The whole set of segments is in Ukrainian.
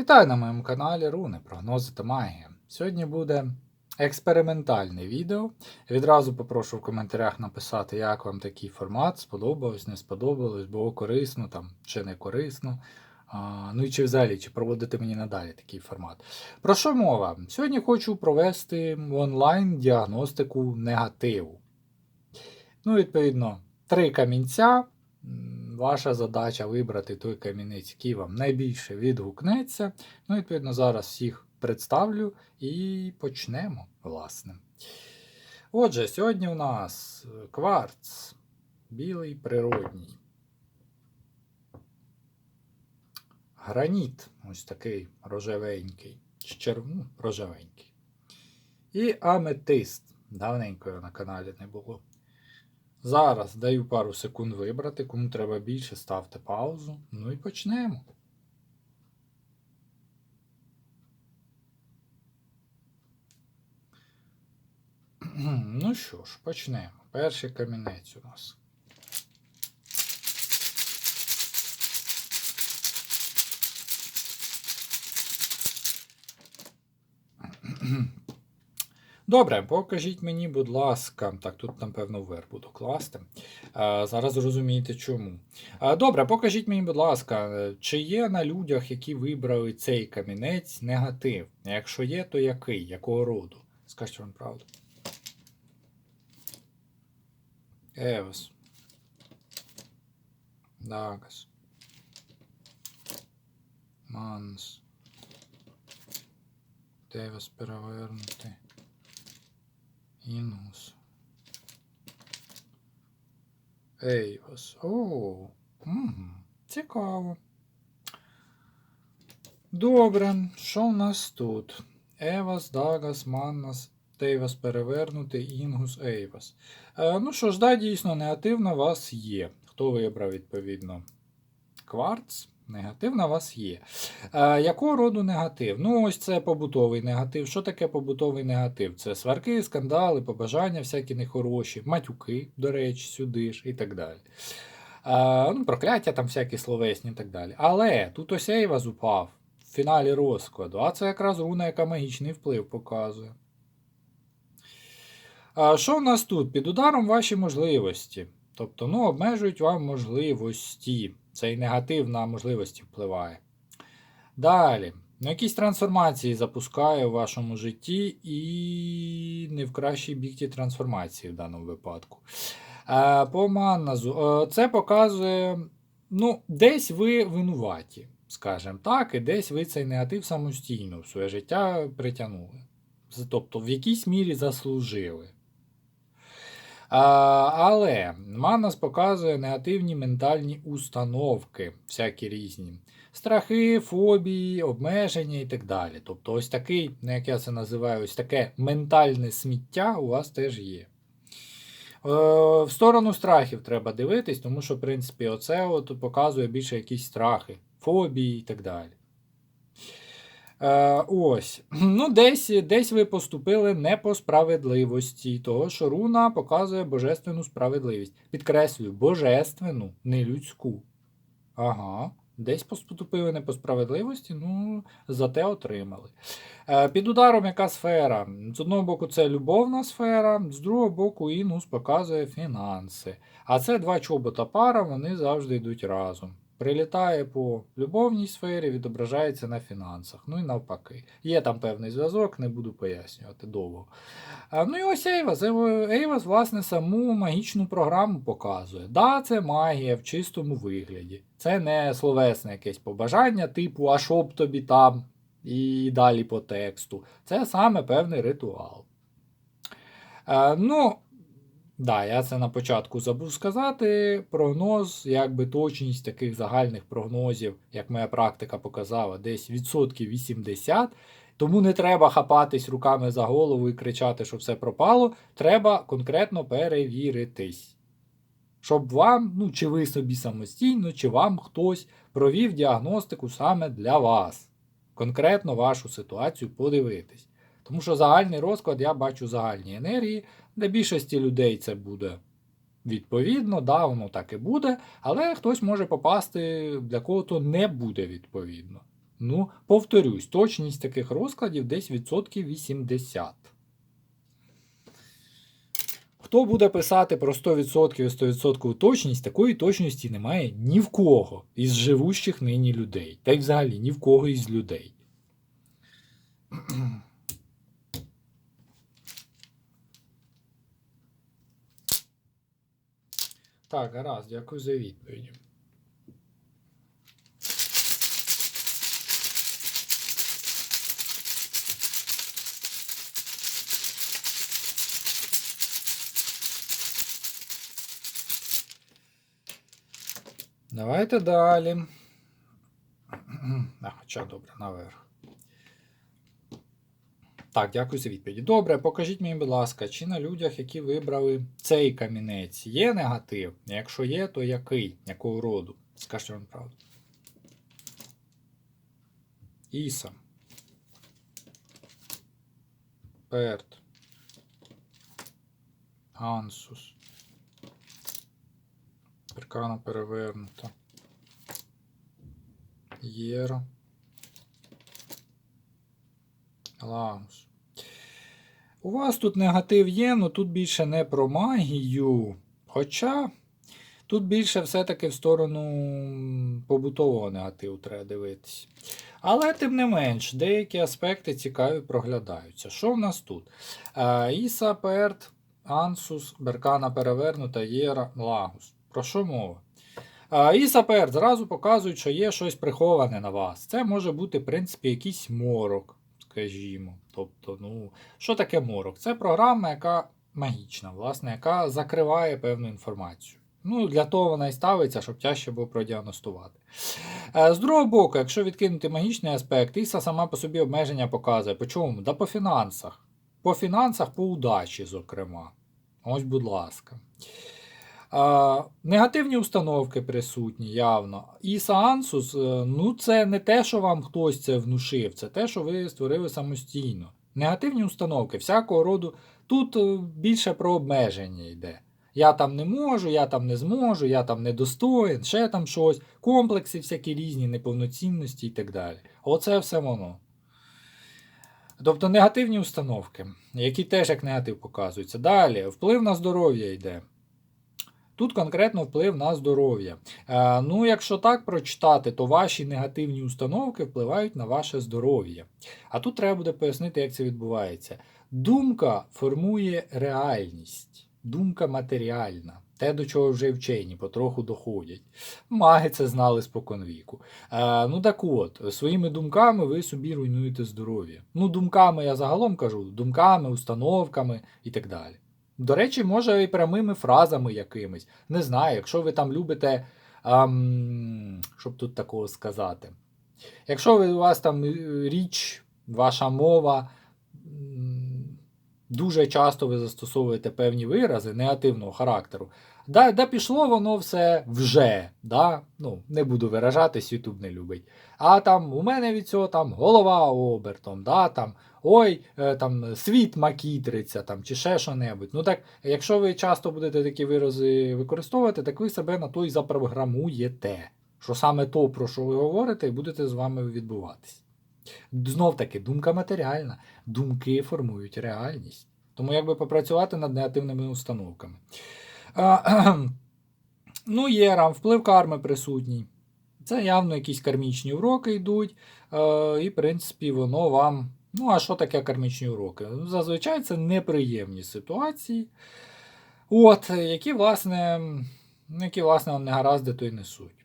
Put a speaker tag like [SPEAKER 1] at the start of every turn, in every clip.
[SPEAKER 1] Вітаю на моєму каналі Руни, прогнози та магія. Сьогодні буде експериментальне відео. Відразу попрошу в коментарях написати, як вам такий формат, сподобалось, не сподобалось, було корисно там, чи не корисно. А, ну і чи взагалі, чи проводити мені надалі такий формат. Про що мова? Сьогодні хочу провести онлайн діагностику негативу. Ну, відповідно, три камінця. Ваша задача вибрати той камінець, який вам найбільше відгукнеться. Ну, відповідно, зараз всіх представлю і почнемо, власне. Отже, сьогодні у нас кварц білий природній. Граніт, ось такий рожевенький, черв... ну, рожевенький. І аметист. Давненько його на каналі не було. Зараз даю пару секунд вибрати. Кому треба більше, ставте паузу. Ну і почнемо. Ну що ж, почнемо. Перший камінець у нас. Добре, покажіть мені, будь ласка. Так, тут, напевно, вверх буду класти. Зараз зрозумієте чому. Добре, покажіть мені, будь ласка, чи є на людях, які вибрали цей камінець, негатив? Якщо є, то який? Якого роду? Скажіть вам правду. Евес. Дагас. Манс. Девес перевернутий. Інгус. Ейвас. О, угу. цікаво. Добре, що в нас тут? Евас, Дагас, Маннас, Тейвас перевернутий, Інгус, Ейвас. Е, ну що ж, да, дійсно, негативно вас є. Хто вибрав, відповідно, кварц? Негатив на вас є. Е, якого роду негатив? Ну, ось це побутовий негатив. Що таке побутовий негатив? Це сварки, скандали, побажання, всякі нехороші, матюки, до речі, сюди ж і так далі. Е, ну, Прокляття там всякі словесні і так далі. Але тут ось Ейваз упав в фіналі розкладу, а це якраз руна, яка магічний вплив показує. А Що в нас тут? Під ударом ваші можливості. Тобто, ну, обмежують вам можливості. Цей негатив на можливості впливає. Далі. Ну, якісь трансформації запускає у вашому житті і не в кращій бік ті трансформації в даному випадку. Е, По Манназу. Е, Це показує, ну, десь ви винуваті, скажімо так, і десь ви цей негатив самостійно в своє життя притягнули. Тобто, в якійсь мірі заслужили. Але Манас показує негативні ментальні установки, всякі різні. Страхи, фобії, обмеження і так далі. Тобто, ось такий, ну, як я це називаю, ось таке ментальне сміття у вас теж є. Е, В сторону страхів треба дивитись, тому що, в принципі, оце от показує більше якісь страхи, фобії і так далі. Е, ось. Ну, Десь десь ви поступили не по справедливості, того, що руна показує божественну справедливість. Підкреслюю, божественну, не людську. Ага. Десь поступили не по справедливості, ну, зате отримали. Е, Під ударом яка сфера? З одного боку, це любовна сфера, з другого боку, інус показує фінанси. А це два чобота пара, вони завжди йдуть разом. Прилітає по любовній сфері, відображається на фінансах. Ну і навпаки. Є там певний зв'язок, не буду пояснювати довго. Ну і ось Ейвас. Ейвас, власне, саму магічну програму показує. Да, це магія в чистому вигляді. Це не словесне якесь побажання, типу, а що б тобі там, і далі по тексту. Це саме певний ритуал. Ну, Да, я це на початку забув сказати. Прогноз, якби точність таких загальних прогнозів, як моя практика показала, десь відсотків 80. Тому не треба хапатись руками за голову і кричати, що все пропало. Треба конкретно перевіритись. Щоб вам, ну, чи ви собі самостійно, чи вам хтось провів діагностику саме для вас. Конкретно вашу ситуацію подивитись. Тому що загальний розклад я бачу загальні енергії. Для більшості людей це буде відповідно, да, воно так і буде, але хтось може попасти, для кого то не буде відповідно. Ну, повторюсь, точність таких розкладів десь відсотків 80. Хто буде писати про 100% і 100% точність, такої точності немає ні в кого із живущих нині людей. Та й взагалі ні в кого із людей. Так, гаразд, дякую за відповіді. Давайте далі. А, хоча добре, наверх. Так, дякую за відповіді. Добре, покажіть мені, будь ласка, чи на людях, які вибрали цей камінець, є негатив? Якщо є, то який? Якого роду? Скажіть вам правду. Іса. Перт. Ансус. Перкана перевернута. Єра. Лагус. У вас тут негатив є, але тут більше не про магію. Хоча тут більше все-таки в сторону побутового негативу треба дивитися. Але, тим не менш, деякі аспекти цікаві проглядаються. Що в нас тут? Е, Іса, Перт, Ансус, Беркана перевернута, Єра, Лагус. Про що мова? А, І сапер зразу показують, що є щось приховане на вас. Це може бути, в принципі, якийсь морок, скажімо. Тобто, ну, що таке морок? Це програма, яка магічна, власне, яка закриває певну інформацію. Ну, Для того вона і ставиться, щоб тяжче було продіагностувати. Е, З другого боку, якщо відкинути магічний аспект, Іса сама по собі обмеження показує. По чому? Да по фінансах. По фінансах, по удачі, зокрема. Ось, будь ласка. А, негативні установки присутні явно. І Саансус, е, ну це не те, що вам хтось це внушив, це те, що ви створили самостійно. Негативні установки всякого роду. Тут е, більше про обмеження йде. Я там не можу, я там не зможу, я там недостоїн, ще там щось, комплекси всякі різні, неповноцінності і так далі. Оце все воно. Тобто негативні установки, які теж як негатив показуються. Далі, вплив на здоров'я йде. Тут конкретно вплив на здоров'я. Е, ну, якщо так прочитати, то ваші негативні установки впливають на ваше здоров'я. А тут треба буде пояснити, як це відбувається. Думка формує реальність, думка матеріальна. Те, до чого вже вчені, потроху доходять. Маги це знали споконвіку. Е, ну так от, своїми думками ви собі руйнуєте здоров'я. Ну, думками я загалом кажу, думками, установками і так далі. До речі, може і прямими фразами якимись. Не знаю, якщо ви там любите, ем, щоб тут такого сказати. Якщо у вас там е, річ, ваша мова, дуже часто ви застосовуєте певні вирази негативного характеру, да, да пішло воно все вже. Да? Ну, Не буду виражатись, Ютуб не любить. А там у мене від цього там голова обертом, да, там, ой, е, там світ макітриться, там, чи ще що-небудь. Ну так, якщо ви часто будете такі вирази використовувати, так ви себе на то і запрограмуєте. Що саме то, про що ви говорите, і будете з вами відбуватись. Знов таки, думка матеріальна. Думки формують реальність. Тому якби попрацювати над негативними установками. А, ну, є рам, вплив карми присутній. Це явно якісь кармічні уроки йдуть. Е, і, в принципі, воно вам. Ну, а що таке кармічні уроки? Зазвичай це неприємні ситуації, от, які, власне, які, власне, вам не гаразди, то й несуть.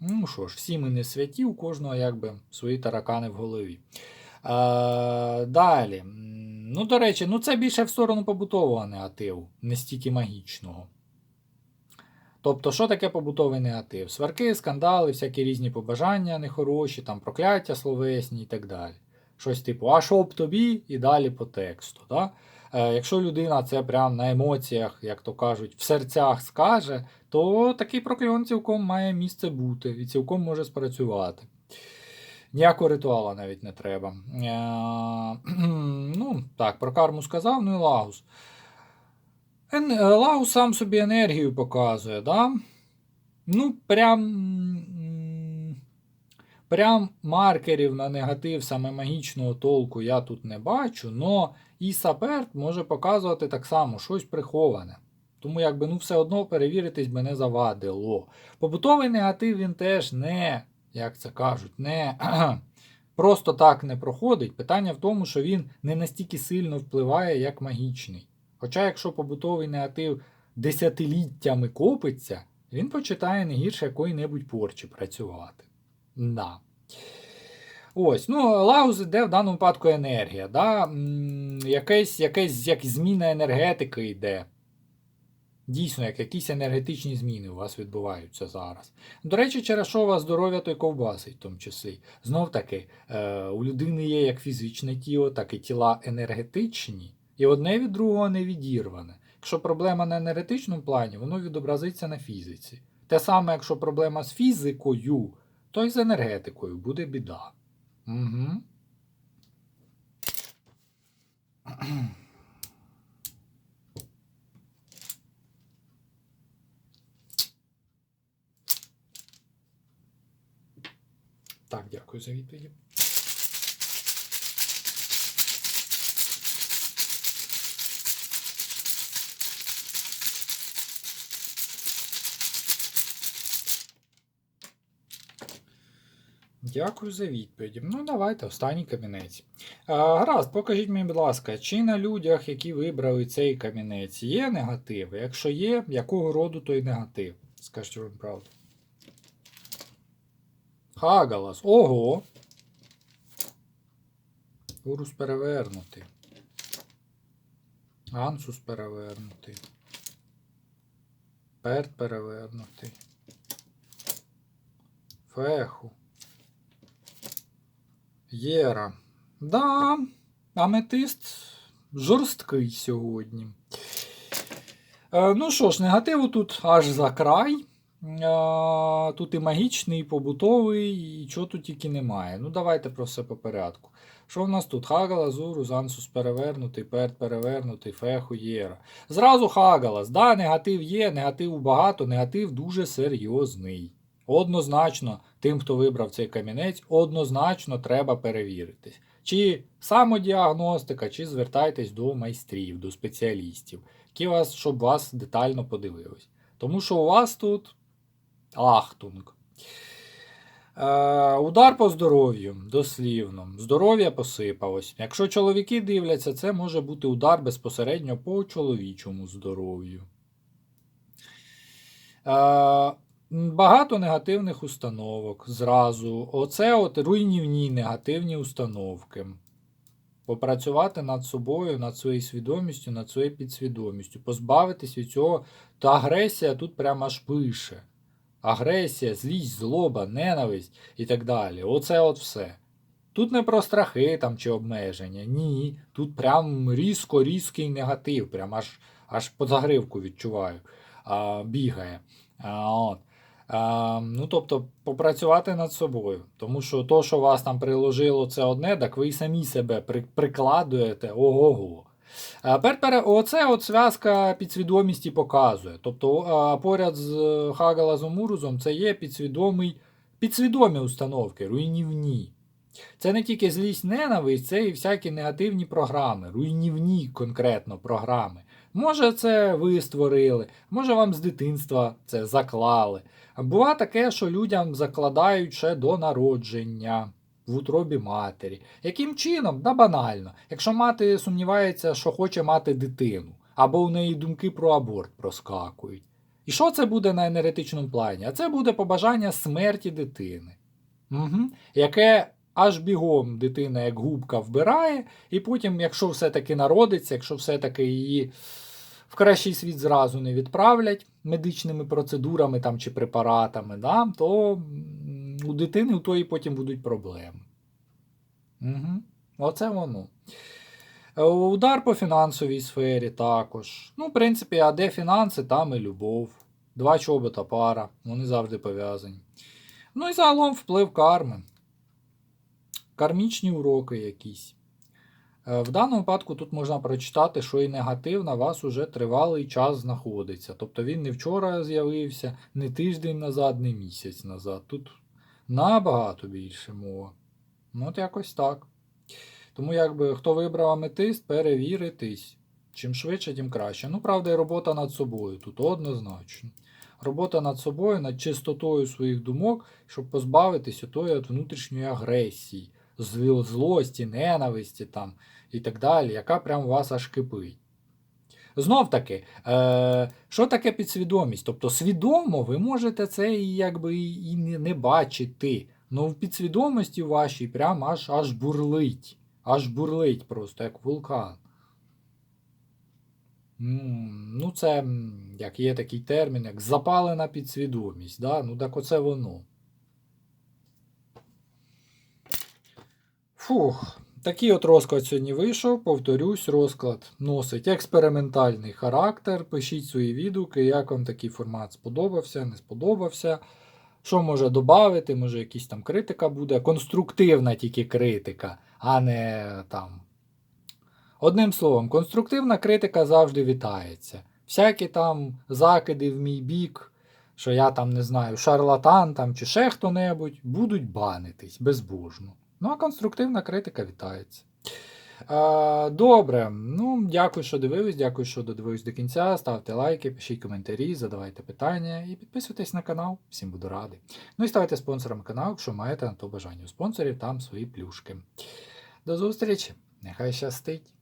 [SPEAKER 1] Ну що ж, всі ми не святі, у кожного якби свої таракани в голові. Е, далі. Ну, до речі, ну це більше в сторону побутового негативу, не стільки магічного. Тобто, що таке побутовий негатив? Сварки, скандали, всякі різні побажання нехороші, там прокляття словесні і так далі. Щось типу, а що б тобі і далі по тексту. Да? Е, якщо людина це прям на емоціях, як то кажуть, в серцях скаже, то такий прокльон цілком має місце бути і цілком може спрацювати. Ніякого ритуала навіть не треба. Е, ну, так, про карму сказав, ну і лагус. Ен, е, лагус сам собі енергію показує, да? Ну, прям. прям маркерів на негатив саме магічного толку я тут не бачу, но і саперт може показувати так само щось приховане. Тому якби ну все одно перевіритись би не завадило. Побутовий негатив він теж не, як це кажуть, не просто так не проходить. Питання в тому, що він не настільки сильно впливає, як магічний. Хоча, якщо побутовий негатив десятиліттями копиться, він почитає не гірше якої-небудь порчі працювати. Да. Ось, ну, Лагус іде в даному випадку енергія. Да? М, Якесь, якесь, як зміна енергетики йде. Дійсно, як якісь енергетичні зміни у вас відбуваються зараз. До речі, через що у вас здоров'я, то й ковбасить в тому числі. Знов таки, е, у людини є як фізичне тіло, так і тіла енергетичні, і одне від другого не відірване. Якщо проблема на енергетичному плані, воно відобразиться на фізиці. Те саме, якщо проблема з фізикою, то й з енергетикою буде біда. Угу. Так, дякую за відповіді. Дякую за відповіді. Ну, давайте, останній камінець. А, гаразд, покажіть мені, будь ласка, чи на людях, які вибрали цей камінець, є негативи? Якщо є, якого роду той негатив? Скажіть вам правду. Хагалас. Ого. Урус перевернутий. Ансус перевернутий. Перт перевернутий. Феху. Єра. Да, аметист жорсткий сьогодні. Е, ну що ж, негативу тут аж за край. Тут і магічний, і побутовий, і чого тут тільки немає. Ну, давайте про все по порядку. Що в нас тут? Хагалас, Зурус, Ансус перевернутий, Перт перевернутий, Феху, Єра. Зразу Хагалас. Да, негатив є, негативу багато, негатив дуже серйозний. Однозначно, тим, хто вибрав цей камінець, однозначно треба перевіритись. Чи самодіагностика, чи звертайтесь до майстрів, до спеціалістів, які вас, щоб вас детально подивились. Тому що у вас тут ахтунг. Е, удар по здоров'ю, дослівно. Здоров'я посипалось. Якщо чоловіки дивляться, це може бути удар безпосередньо по чоловічому здоров'ю. Е, Багато негативних установок зразу. Оце от руйнівні негативні установки. Попрацювати над собою, над своєю свідомістю, над своєю підсвідомістю. Позбавитись від цього. Та агресія тут прямо аж пише. Агресія, злість, злоба, ненависть і так далі. Оце от все. Тут не про страхи там чи обмеження. Ні. Тут прям різко-різкий негатив. Прям аж аж по загривку відчуваю. А, Бігає. А, от. А, ну, тобто, попрацювати над собою. Тому що то, що вас там приложило, це одне, так ви й самі себе при, прикладуєте ого-го. А перед, оце от зв'язка підсвідомості показує. Тобто, поряд з Хагалазом Урузом це є підсвідомий, підсвідомі установки, руйнівні. Це не тільки злість ненависть, це і всякі негативні програми, руйнівні конкретно програми. Може, це ви створили, може вам з дитинства це заклали. Бува таке, що людям закладають ще до народження в утробі матері. Яким чином? Да банально. Якщо мати сумнівається, що хоче мати дитину, або у неї думки про аборт проскакують. І що це буде на енергетичному плані? А це буде побажання смерті дитини, угу. яке аж бігом дитина як губка вбирає, і потім, якщо все-таки народиться, якщо все-таки її в кращий світ зразу не відправлять медичними процедурами там, чи препаратами, да, то у дитини у тої потім будуть проблеми. Угу. Оце воно. Е, Удар по фінансовій сфері також. Ну, в принципі, а де фінанси, там і любов. Два чобота пара, вони завжди пов'язані. Ну і загалом вплив карми. Кармічні уроки якісь. Е, В даному випадку тут можна прочитати, що і негатив на вас уже тривалий час знаходиться. Тобто він не вчора з'явився, не тиждень назад, не місяць назад. Тут Набагато більше мова. Ну, от якось так. Тому, якби хто вибрав аметист, перевіритись. Чим швидше, тим краще. Ну, правда, і робота над собою тут однозначно. Робота над собою, над чистотою своїх думок, щоб позбавитись отої от внутрішньої агресії, злості, ненависті там, і так далі, яка прям вас аж кипить. Знов таки, е, що таке підсвідомість? Тобто свідомо ви можете це і якби і не, не бачити. Ну в підсвідомості вашій прям аж аж бурлить. Аж бурлить просто, як вулкан. Ну, це як є такий термін, як запалена підсвідомість. Да? Ну так оце воно. Фух, такий от розклад сьогодні вийшов. Повторюсь, розклад носить експериментальний характер. Пишіть свої відгуки, як вам такий формат сподобався, не сподобався. Що може додати, може якась там критика буде. Конструктивна тільки критика, а не там. Одним словом, конструктивна критика завжди вітається. Всякі там закиди в мій бік, що я там не знаю, шарлатан там чи ще хто-небудь, будуть банитись безбожно. Ну, а конструктивна критика вітається. Добре, ну дякую, що дивились, дякую, що додивились до кінця. Ставте лайки, пишіть коментарі, задавайте питання і підписуйтесь на канал. Всім буду радий. Ну і ставайте спонсором каналу, якщо маєте на то бажання. У спонсорів там свої плюшки. До зустрічі! Нехай щастить!